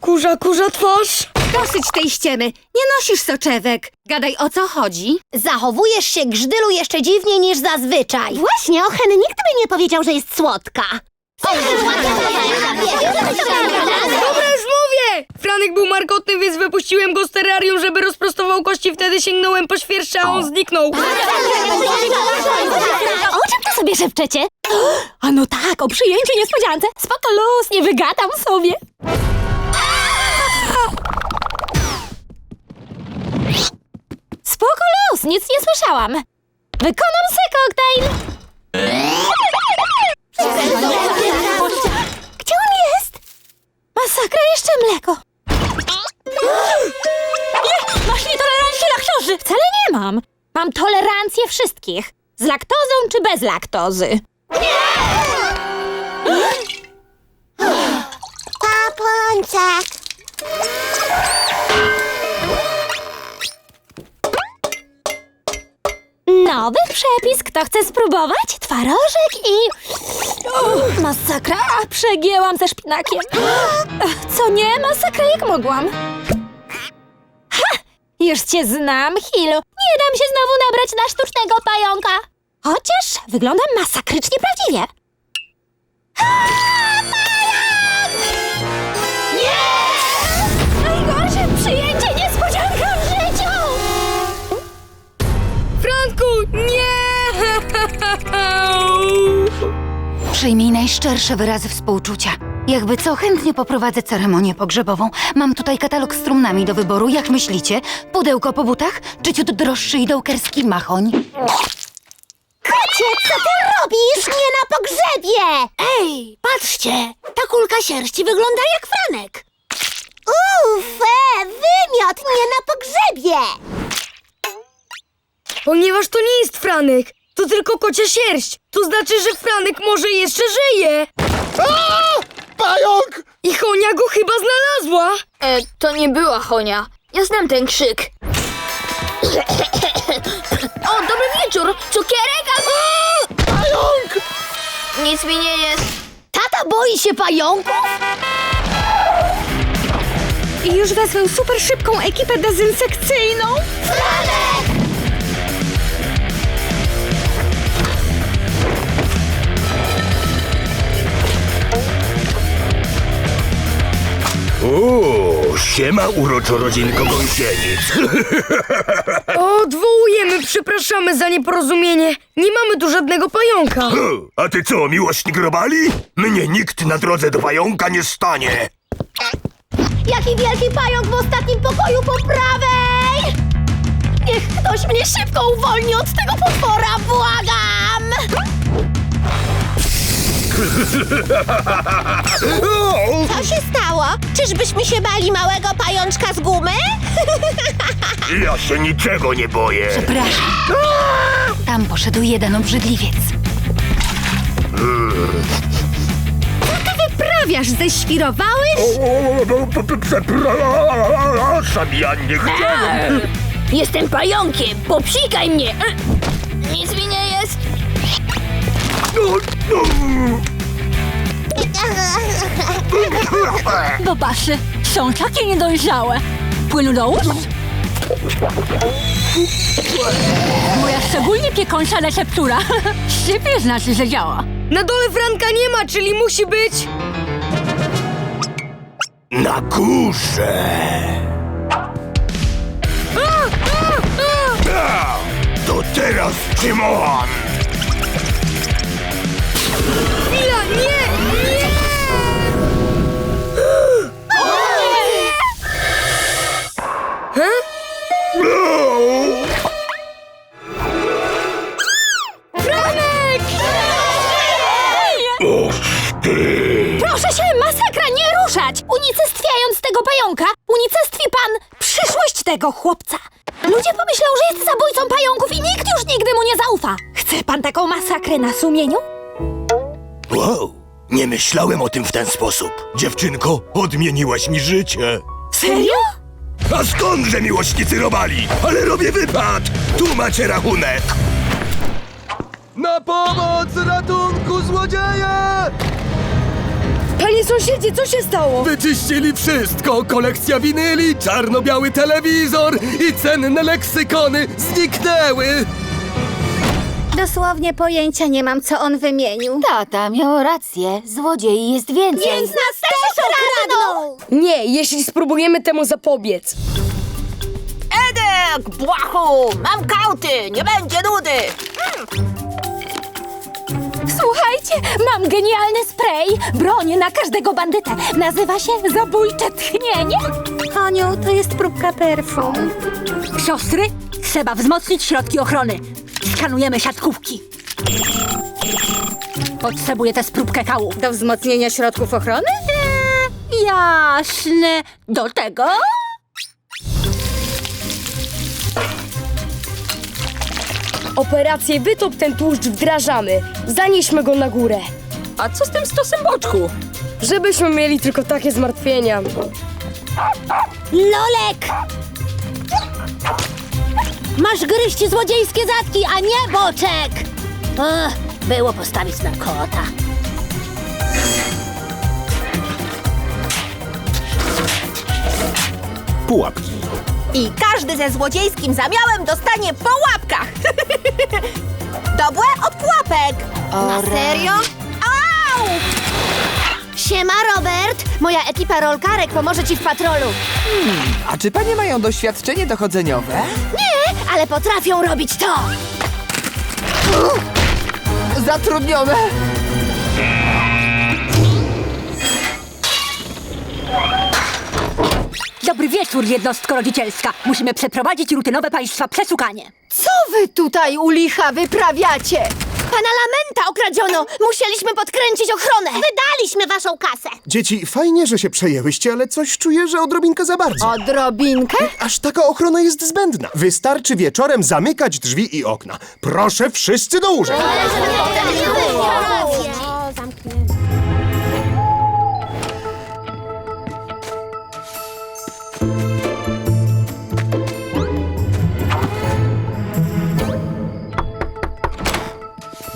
Kurza, kurza twarz! Dosyć tej ściemy. Nie nosisz soczewek. Gadaj o co chodzi. Zachowujesz się, grzdylu, jeszcze dziwniej niż zazwyczaj. Właśnie, Ochen nigdy by nie powiedział, że jest słodka. Dobra, już mówię! Franek był markotny, więc wypuściłem go z terrarium, żeby rozprostował kości. Wtedy sięgnąłem po świerszcze, a on zniknął. O czym to sobie szepczecie? A no tak, o przyjęciu niespodziance. Spoko luz, nie wygadam sobie. Spoko luz, nic nie słyszałam. Wykonam se koktajl. Gdzie on jest? Masakra, jeszcze mleko. Masz nietolerancję laktozy. Wcale nie mam. Mam tolerancję wszystkich. Z laktozą czy bez laktozy? Papączek. Nowy przepis, kto chce spróbować? Twarożek i... Masakra, przegięłam ze szpinakiem. Co nie? Masakra jak mogłam. Ha! Już cię znam, Hilu. Nie dam się znowu nabrać na sztucznego pająka. Chociaż wyglądam masakrycznie prawdziwie. Nie! Przyjmij najszczersze wyrazy współczucia. Jakby co, chętnie poprowadzę ceremonię pogrzebową. Mam tutaj katalog z trumnami do wyboru. Jak myślicie? Pudełko po butach? Czy ciut droższy i dołkerski machoń? Kocie, co ty robisz? Nie na pogrzebie! Ej, patrzcie! Ta kulka sierści wygląda jak Franek. Uff, e, wymiot, nie na pogrzebie! Ponieważ to nie jest Franek, to tylko kocia sierść. To znaczy, że Franek może jeszcze żyje. Pająk! I Honia go chyba znalazła. E, to nie była Honia. Ja znam ten krzyk. o, dobry wieczór! Cukierek albo... Pająk! Nic mi nie jest. Tata boi się pająków? I już wezmę super szybką ekipę dezynsekcyjną. Uuu, siema uroczo rodzinko gąsienic. Odwołujemy, przepraszamy za nieporozumienie. Nie mamy tu żadnego pająka. A ty co, miłośnik robali? Mnie nikt na drodze do pająka nie stanie. Jaki wielki pająk w ostatnim pokoju po prawej! Niech ktoś mnie szybko uwolni od tego potwora, błagam! Się stało? Czyżbyśmy się bali małego pajączka z gumy? Ja się niczego nie boję. Przepraszam. Tam poszedł jeden obrzydliwiec. Prawiasz, ześwirowałeś? Przepraszam, ja nie chciałem. Jestem pająkiem! Popsikaj mnie! Nic mi nie jest. Bobasy są takie niedojrzałe. Płynu do ust? Moja szczególnie piekąca receptura. Szybie znaczy, że działa. Na dole Franka nie ma, czyli musi być... Na górze. A, To teraz. Chwila, tego pająka, unicestwi pan przyszłość tego chłopca. Ludzie pomyślą, że jest zabójcą pająków i nikt już nigdy mu nie zaufa. Chce pan taką masakrę na sumieniu? Wow, nie myślałem o tym w ten sposób. Dziewczynko, odmieniłaś mi życie. Serio? A skądże miłośnicy robali? Ale robię wypad! Tu macie rachunek! Na pomoc! Ratunku, złodzieje! Panie sąsiedzie, co się stało? Wyczyścili wszystko! Kolekcja winyli, czarno-biały telewizor i cenne leksykony zniknęły! Dosłownie pojęcia nie mam, co on wymienił. Tata miał rację, złodziei jest więcej. Więc nas też okradną! Nie, jeśli spróbujemy temu zapobiec. Edek, błachu! Mam kauty, nie będzie nudy! Słuchajcie, mam genialny spray. Bronię na każdego bandytę. Nazywa się zabójcze tchnienie. Koniu, to jest próbka perfum. Siostry, trzeba wzmocnić środki ochrony. Skanujemy siatkówki. Potrzebuję tę spróbkę kału. Do wzmocnienia środków ochrony? Eee, jasne. Do tego Operację Wytop ten tłuszcz wdrażamy. Zanieśmy go na górę. A co z tym stosem boczku? Żebyśmy mieli tylko takie zmartwienia. Lolek! Masz gryźć złodziejskie zatki, a nie boczek! Ech, było postawić na kota. Pułapki. I każdy ze złodziejskim zamiałem dostanie po łapkach! Dobre od pułapek! Na serio? Au! Siema, Robert! Moja ekipa rolkarek pomoże ci w patrolu. A czy panie mają doświadczenie dochodzeniowe? Nie, ale potrafią robić to! Zatrudnione! Dobry wieczór, jednostko rodzicielska. Musimy przeprowadzić rutynowe państwa przeszukanie. Co wy tutaj u licha wyprawiacie? Pana Lamenta okradziono! Musieliśmy podkręcić ochronę! Wydaliśmy waszą kasę! Dzieci, fajnie, że się przejęłyście, ale coś czuję, że odrobinkę za bardzo. Odrobinkę? Aż taka ochrona jest zbędna. Wystarczy wieczorem zamykać drzwi i okna. Proszę wszyscy do łóżek.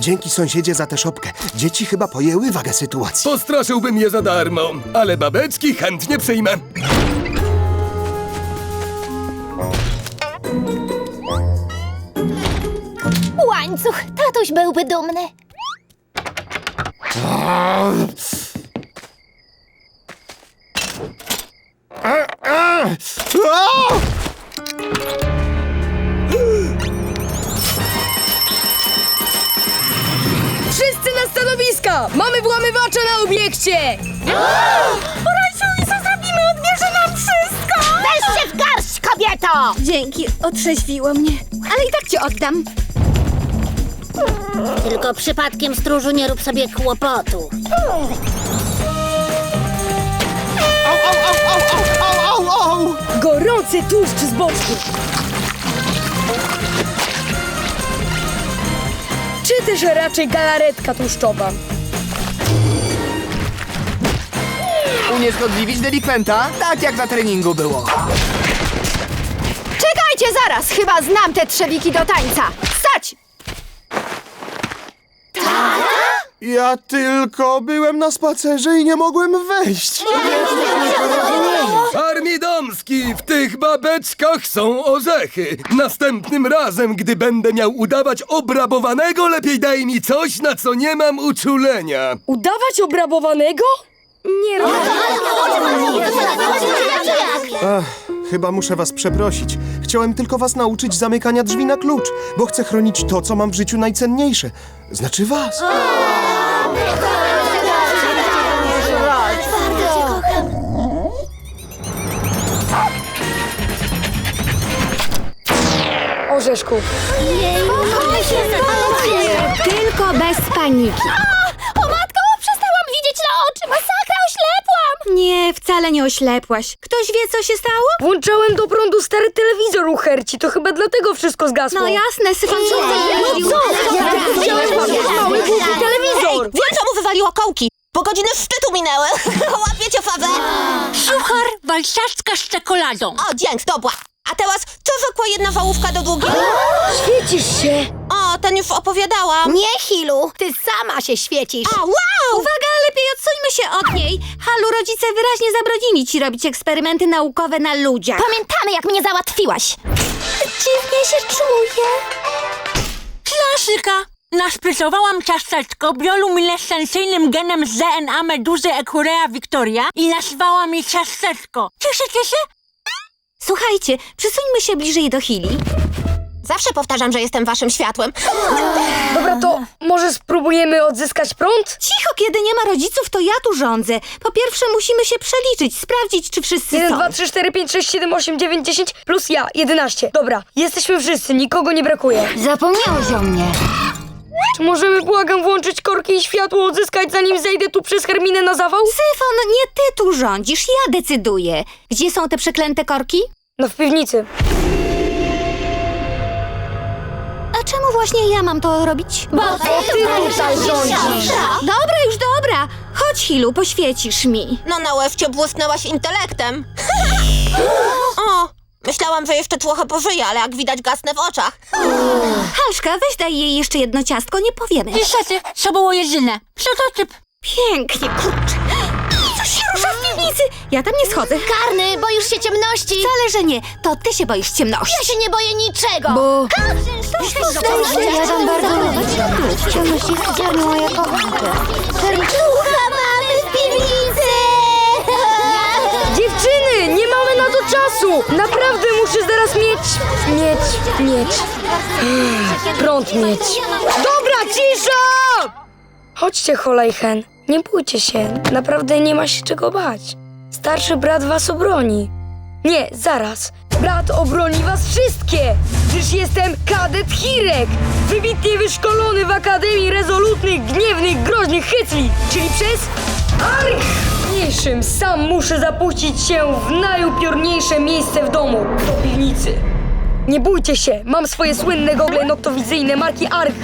Dzięki sąsiedzie za tę szopkę. Dzieci chyba pojęły wagę sytuacji. Postraszyłbym je za darmo, ale babeczki chętnie przyjmę. Łańcuch! Tatuś byłby dumny. Stanowiska! Mamy włamywacza na obiekcie! Weź się w garść, kobieto! Dzięki, otrzeźwiło mnie. Ale i tak cię oddam. Tylko przypadkiem, stróżu, nie rób sobie kłopotu. Gorący tłuszcz z boczku. Czy też raczej galaretka tłuszczowa? Unieszkodliwić delikwenta? Tak jak na treningu było. Czekajcie zaraz! Chyba znam te trzewiki do tańca. Stać! Ja tylko byłem na spacerze i nie mogłem wejść. Domski, w tych babeczkach są orzechy. Następnym razem, gdy będę miał udawać obrabowanego, lepiej daj mi coś, na co nie mam uczulenia. Udawać obrabowanego? Nie Ach, chyba muszę was przeprosić. Chciałem tylko was nauczyć zamykania drzwi na klucz, bo chcę chronić to, co mam w życiu najcenniejsze. Znaczy was. Orzeszku. Tylko bez paniki. O matko, przestałam widzieć na oczy. Masakra, oślepłam. Nie, wcale nie oślepłaś. Ktoś wie, co się stało? Włączałem do prądu stary telewizor u Herci, to chyba dlatego wszystko zgasło. No jasne, syfon się No co? Patrzeć mały głupi telewizor. Wiem, czemu wywaliło kołki, bo godziny szczytu minęły. Łapiecie fawę? Suchar walczaszka z czekoladą. O, dzięk, dobra. A teraz, co zwykła jedna wałówka do długiej? Świecisz się. O, ten już opowiadałam. Nie, Hilu, ty sama się świecisz. A, wow! Uwaga, lepiej odsuńmy się od niej. Halu, rodzice wyraźnie zabronili ci robić eksperymenty naukowe na ludziach. Pamiętamy, jak mnie załatwiłaś. Dziwnie się czuję. Klasyka! Naszprycowałam ciasteczko bioluminescencyjnym genem z DNA meduzy Echurea Victoria i nazwałam je ciasteczko. Cieszycie się? Słuchajcie, przesuńmy się bliżej do Hili. Zawsze powtarzam, że jestem waszym światłem. Dobra, to może spróbujemy odzyskać prąd? Cicho, kiedy nie ma rodziców, to ja tu rządzę. Po pierwsze musimy się przeliczyć, sprawdzić, czy wszyscy 1, są. 2, 3, 4, 5, 6, 7, 8, 9, 10 plus ja, 11. Dobra, jesteśmy wszyscy, nikogo nie brakuje. Zapomniałeś o mnie. Czy możemy, błagam, włączyć korki i światło odzyskać, zanim zejdę tu przez Herminę na zawał? Syfon, nie ty tu rządzisz, ja decyduję. Gdzie są te przeklęte korki? No w piwnicy. A czemu właśnie ja mam to robić? Bo ty tutaj rządzisz. Dobra, już dobra. Chodź, Hilu, poświecisz mi. No na łewcie błysnęłaś intelektem. o, myślałam, że jeszcze trochę pożyję, ale jak widać gasnę w oczach. Halszka, weź daj jej jeszcze jedno ciastko, nie powiemy. Niestety, to było jedyne. Prototyp. Pięknie, kurczę. Coś się rusza w piwnicy. Ja tam nie schodzę. Karny, boisz się ciemności? Wcale, że nie. To ty się boisz ciemności. Ja się nie boję niczego. Bo się, ja tam bardzo lubię. Ciemność jest mnie moja kochanka. Ducha mamy w piwnicy! Czasu! Naprawdę muszę zaraz mieć... mieć... mieć... Prąd mieć. Dobra, cisza! Chodźcie, Holejchen. Nie bójcie się. Naprawdę nie ma się czego bać. Starszy brat was obroni. Nie, zaraz. Brat obroni was wszystkie! Gdyż jestem kadet Hirek! Wybitnie wyszkolony w Akademii Rezolutnych, Gniewnych, Groźnych Hycli, czyli przez Arch! Mniejszym sam muszę zapuścić się w najupiorniejsze miejsce w domu, do piwnicy. Nie bójcie się, mam swoje słynne gogle noktowizyjne marki Arch,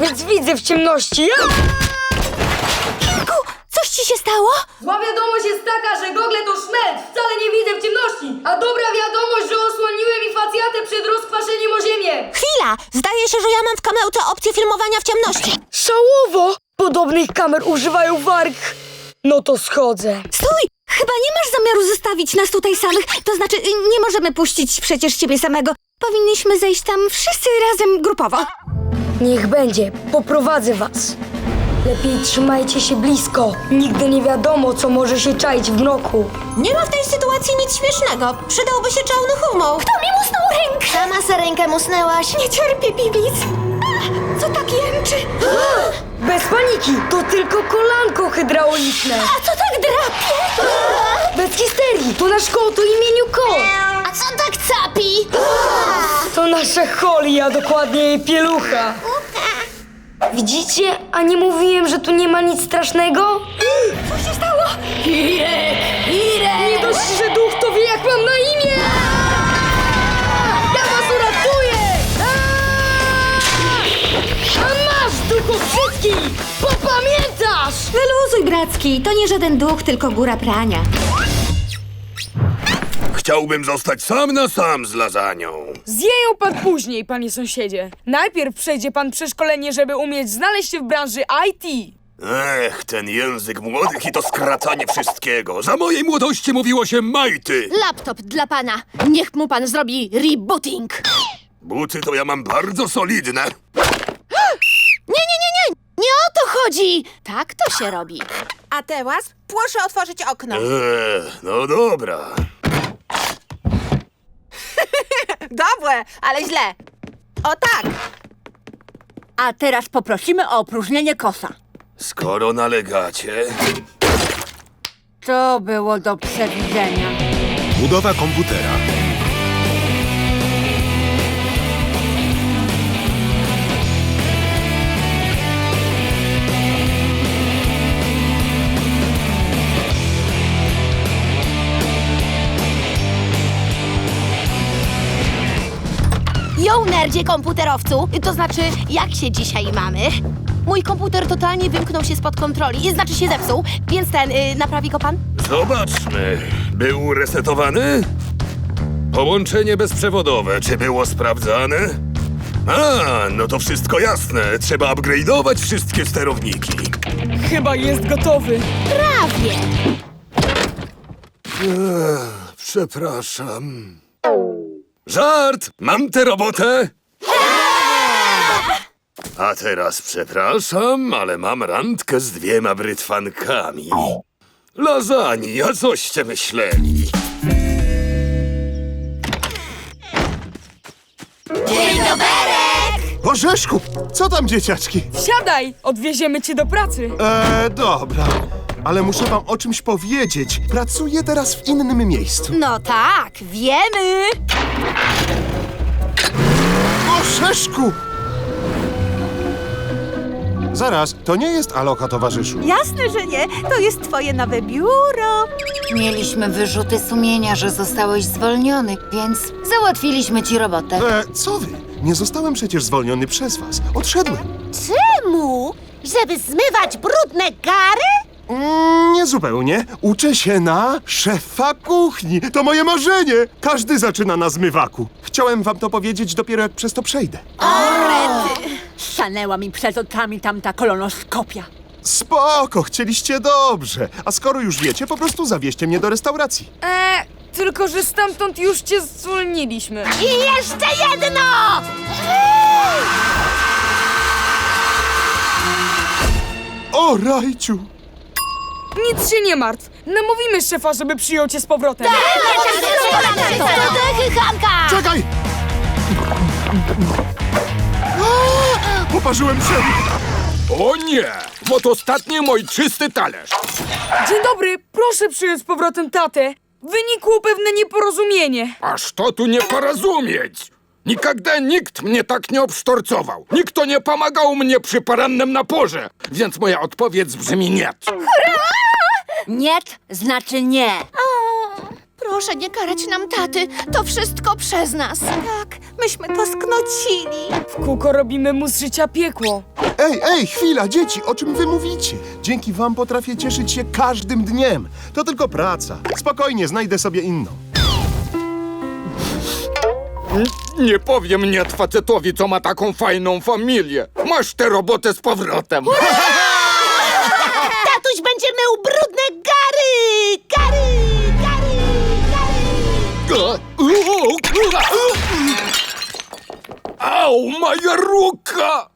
więc widzę w ciemności. Ja! Kilku, coś ci się stało? Zła wiadomość jest taka, że gogle to szmelc, wcale nie widzę w ciemności. A dobra wiadomość, że osłoniły mi facjatę przed rozkwaszeniem o ziemię. Chwila! Zdaje się, że ja mam w kameuce opcję filmowania w ciemności. Szałowo! Podobnych kamer używają warg. No to schodzę. Stój! Chyba nie masz zamiaru zostawić nas tutaj samych. To znaczy, y, nie możemy puścić przecież ciebie samego. Powinniśmy zejść tam wszyscy razem grupowo. Niech będzie, poprowadzę was. Lepiej trzymajcie się blisko. Nigdy nie wiadomo, co może się czaić w mroku. Nie ma w tej sytuacji nic śmiesznego. Przydałby się czarny humor. Kto mi musnął rękę? Sama se rękę musnęłaś. Nie cierpię piwnic. A, Co tak jęczy? Bez paniki, to tylko kolanko hydrauliczne. A co tak drapie? Bez histerii, to nasz kot o imieniu kot. A co tak capi? To nasza Holly, a dokładnie jej pielucha. Widzicie? A nie mówiłem, że tu nie ma nic strasznego? Co się stało? Irek! Irek! Nie dość, że duch Bracki. To nie żaden duch, tylko góra prania. Chciałbym zostać sam na sam z lasagną. Zjeją pan później, panie sąsiedzie. Najpierw przejdzie pan przeszkolenie, żeby umieć znaleźć się w branży IT. Ech, ten język młodych i to skracanie wszystkiego. Za mojej młodości mówiło się majty. Laptop dla pana. Niech mu pan zrobi rebooting. Buty to ja mam bardzo solidne. Nie, nie, nie, nie! Nie o to chodzi! Tak to się robi. A teraz proszę otworzyć okno. Eee, no dobra. Dobre, ale źle. O tak! A teraz poprosimy o opróżnienie kosa. Skoro nalegacie... To było do przewidzenia. Budowa komputera. Ją, nerdzie komputerowcu! To znaczy, jak się dzisiaj mamy? Mój komputer totalnie wymknął się spod kontroli, znaczy się zepsuł, więc ten, y, naprawi go pan? Zobaczmy. Był resetowany? Połączenie bezprzewodowe, czy było sprawdzane? A, no to wszystko jasne. Trzeba upgrade'ować wszystkie sterowniki. Chyba jest gotowy. Prawie. Przepraszam. Żart! Mam tę robotę! A teraz przepraszam, ale mam randkę z dwiema brytwankami. Lasagna, coście myśleli? Orzeszku! Co tam, dzieciaczki? Siadaj, odwieziemy cię do pracy. Eee, dobra. Ale muszę wam o czymś powiedzieć. Pracuję teraz w innym miejscu. No tak, wiemy. Orzeszku! Zaraz, to nie jest Aloha, towarzyszu. Jasne, że nie. To jest twoje nowe biuro. Mieliśmy wyrzuty sumienia, że zostałeś zwolniony, więc załatwiliśmy ci robotę. E, co wy? Nie zostałem przecież zwolniony przez was. Odszedłem. Czemu? Żeby zmywać brudne gary? Mm, nie zupełnie. Uczę się na szefa kuchni. To moje marzenie. Każdy zaczyna na zmywaku. Chciałem wam to powiedzieć dopiero jak przez to przejdę. Stanęła mi przed oczami tamta kolonoskopia. Spoko, chcieliście dobrze. A skoro już wiecie, po prostu zawieźcie mnie do restauracji. Eee, tylko że stamtąd już cię zwolniliśmy. I jeszcze jedno! O, Rajciu! Nic się nie martw. Namówimy szefa, żeby przyjął cię z powrotem. Dechy, Hanka! Czekaj! Poparzyłem się! O nie! Bo to ostatni mój czysty talerz. Dzień dobry, proszę przyjąć z powrotem tatę. Wynikło pewne nieporozumienie. Aż to tu nie porozumieć! Nigdy nikt mnie tak nie obsztorcował. Nikt nie pomagał mnie przy porannym naporze. Więc moja odpowiedź brzmi nie. Nie znaczy nie. Proszę nie karać nam taty. To wszystko przez nas. Tak, myśmy to sknocili. W kółko robimy mu z życia piekło. Ej, ej, chwila, dzieci, o czym wy mówicie? Dzięki wam potrafię cieszyć się każdym dniem. To tylko praca. Spokojnie, znajdę sobie inną. Nie powiem nie facetowi, co ma taką fajną familię. Masz tę robotę z powrotem. Tatuś będzie mył brudne gary! Gary! Gary! Gary! Au, moja ruka!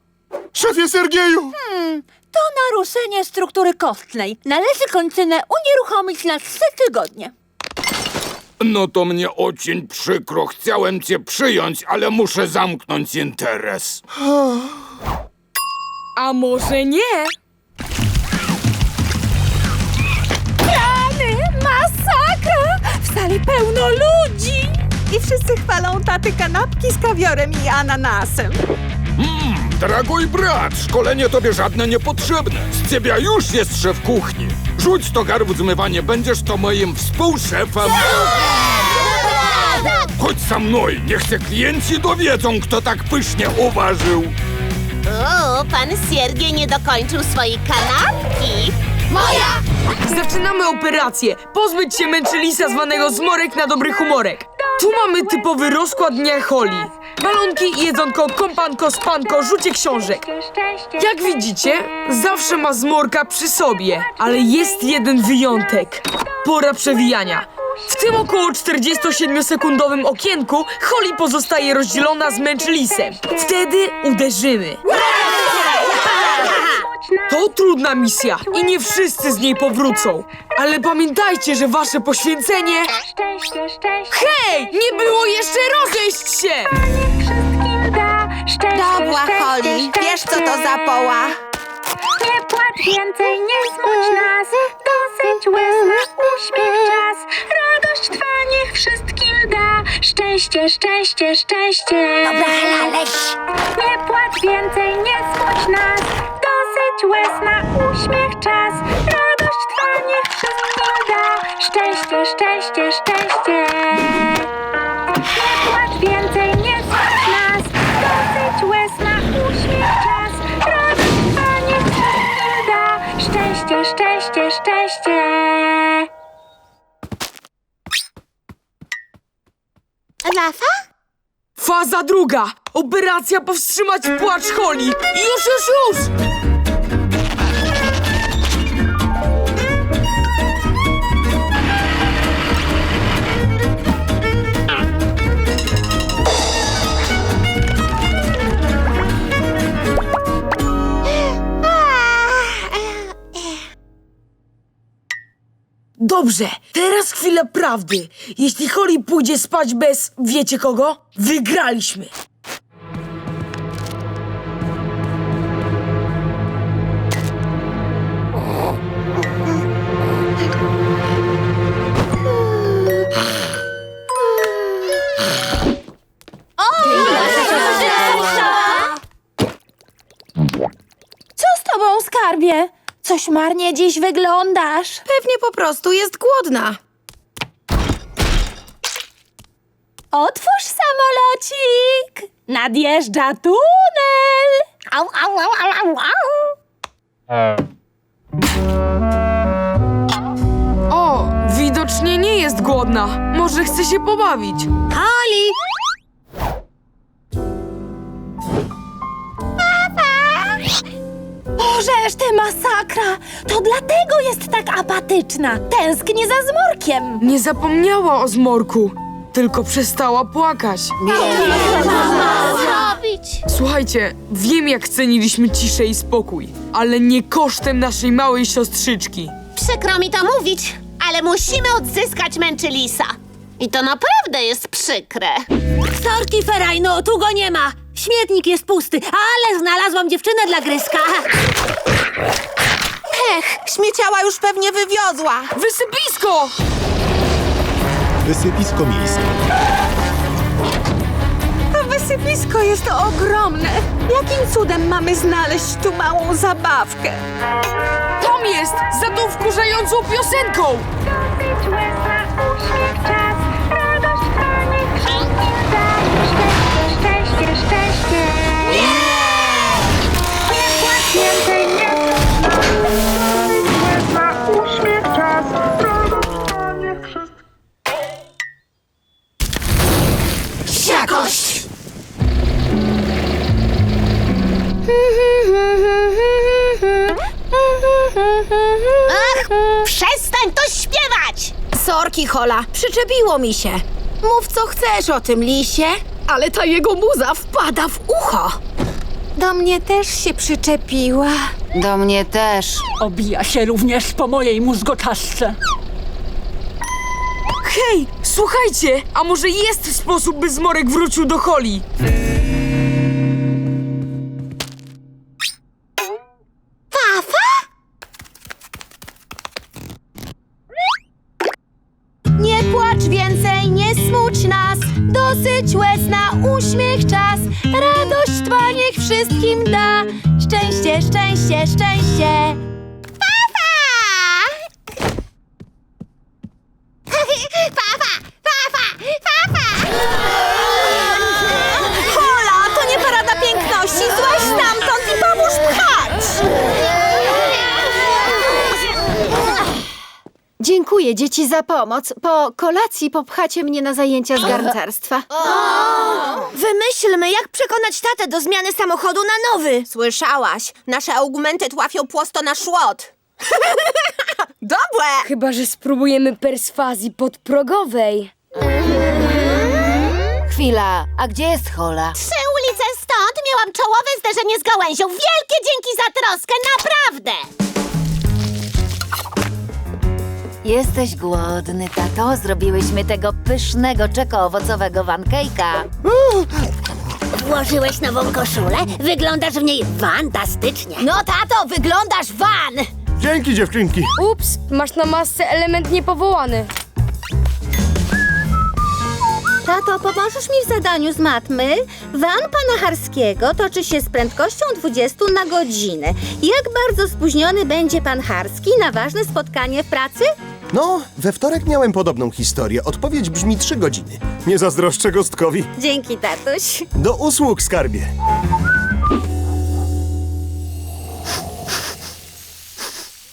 Szefie Sergieju! To naruszenie struktury kostnej. Należy kończynę unieruchomić na trzy tygodnie. No to mnie ocień przykro. Chciałem cię przyjąć, ale muszę zamknąć interes. A może nie? Rany! Masakra! W sali pełno ludzi! I wszyscy chwalą taty kanapki z kawiorem i ananasem. Draguj brat, szkolenie tobie żadne niepotrzebne. Z ciebie już jest szef kuchni. Rzuć to garbu zmywanie, będziesz to moim współszefem. Chodź za mną, niech się klienci dowiedzą, kto tak pysznie uważył. O, pan Siergiej nie dokończył swojej kanapki. Moja! Zaczynamy operację. Pozbyć się męczylisa zwanego zmorek na dobry humorek. Tu mamy typowy rozkład dnia Holi. Balonki, jedzonko, kompanko, spanko, rzucie książek. Jak widzicie, zawsze ma zmorka przy sobie, ale jest jeden wyjątek. Pora przewijania. W tym około 47-sekundowym okienku Holly pozostaje rozdzielona z męczylisem. Wtedy uderzymy. To trudna misja i nie wszyscy z niej powrócą. Ale pamiętajcie, że wasze poświęcenie... Hej! Nie było jeszcze rozejść się! Dobra, Holly, wiesz co to za poła? Nie płacz więcej, nie smuć nas. Dosyć łez na uśmiech czas. Radość twa niech wszystkim da. Szczęście, szczęście, szczęście. Dobra, leś Nie płacz więcej, nie smuć nas Dosyć łez na uśmiech czas Radość twa niech wszystkim da Szczęście, szczęście, szczęście nie płacz więcej, nie smuć nas Dosyć łez na uśmiech czas Radość trwa, niech wszystkim da Szczęście, szczęście, szczęście Rafa? Faza druga. Operacja powstrzymać płacz Holly. I już, już, już! Dobrze, teraz chwila prawdy. Jeśli Holly pójdzie spać bez wiecie kogo, wygraliśmy. Co z tobą, skarbie? Coś marnie dziś wyglądasz. Pewnie po prostu jest głodna. Otwórz samolocik! Nadjeżdża tunel! Au, au, au, au, au, au. O, widocznie nie jest głodna. Może chce się pobawić. Holly! Bożeż ty masakra! To dlatego jest tak apatyczna. Tęskni za zmorkiem. Nie zapomniała o zmorku, tylko przestała płakać. Zrobić! Słuchajcie, wiem jak ceniliśmy ciszę i spokój, ale nie kosztem naszej małej siostrzyczki. Przykro mi to mówić, ale musimy odzyskać Męczylisa. I to naprawdę jest przykre. Sorki, Ferajno, tu go nie ma. Śmietnik jest pusty, ale znalazłam dziewczynę dla gryzka. Śmieciała już pewnie wywiozła. Wysypisko! Wysypisko miejskie. To wysypisko jest ogromne. Jakim cudem mamy znaleźć tu małą zabawkę? Tam jest, za tą wkurzającą piosenką! Jakość! Sorki, Hola, przyczepiło mi się. Mów co chcesz o tym lisie, ale ta jego muza wpada w ucho. Do mnie też się przyczepiła. Do mnie też. Obija się również po mojej mózgoczaszce. Hej, słuchajcie, a może jest sposób, by zmorek wrócił do Holly? Dosyć łez na uśmiech czas. Radość Twa niech wszystkim da, szczęście, szczęście, szczęście. Dzieci za pomoc. Po kolacji popchacie mnie na zajęcia z garncarstwa. Wymyślmy, jak przekonać tatę do zmiany samochodu na nowy. Słyszałaś, nasze augmenty tłafią prosto na szłot. Dobre! Chyba, że spróbujemy perswazji podprogowej. Chwila, a gdzie jest Hola? Trzy ulice stąd miałam czołowe zderzenie z gałęzią. Wielkie dzięki za troskę, naprawdę! Jesteś głodny, tato? Zrobiłyśmy tego pysznego czeko-owocowego pancakea. Włożyłeś nową koszulę? Wyglądasz w niej fantastycznie. No tato, wyglądasz van! Dzięki dziewczynki. Ups, masz na masce element niepowołany. Tato, pomożesz mi w zadaniu z matmy? Van pana Harskiego toczy się z prędkością 20 na godzinę. Jak bardzo spóźniony będzie pan Harski na ważne spotkanie w pracy? No, we wtorek miałem podobną historię. Odpowiedź brzmi trzy godziny. Nie zazdroszczę gostkowi. Dzięki, tatuś. Do usług, skarbie.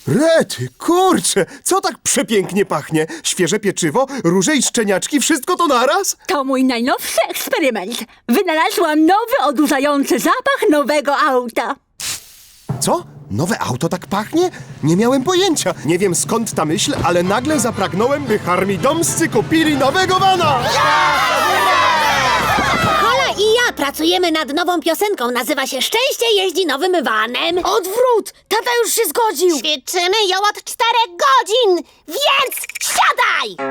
Rety, kurczę, co tak przepięknie pachnie? Świeże pieczywo, róże i szczeniaczki, wszystko to naraz? To mój najnowszy eksperyment. Wynalazłam nowy, odurzający zapach nowego auta. Co? Nowe auto tak pachnie? Nie miałem pojęcia. Nie wiem skąd ta myśl, ale nagle zapragnąłem, by harmidomscy kupili nowego vana! Kola i ja pracujemy nad nową piosenką. Nazywa się Szczęście jeździ nowym vanem. Odwrót! Tata już się zgodził! Ćwiczymy ją od czterech godzin, więc siadaj!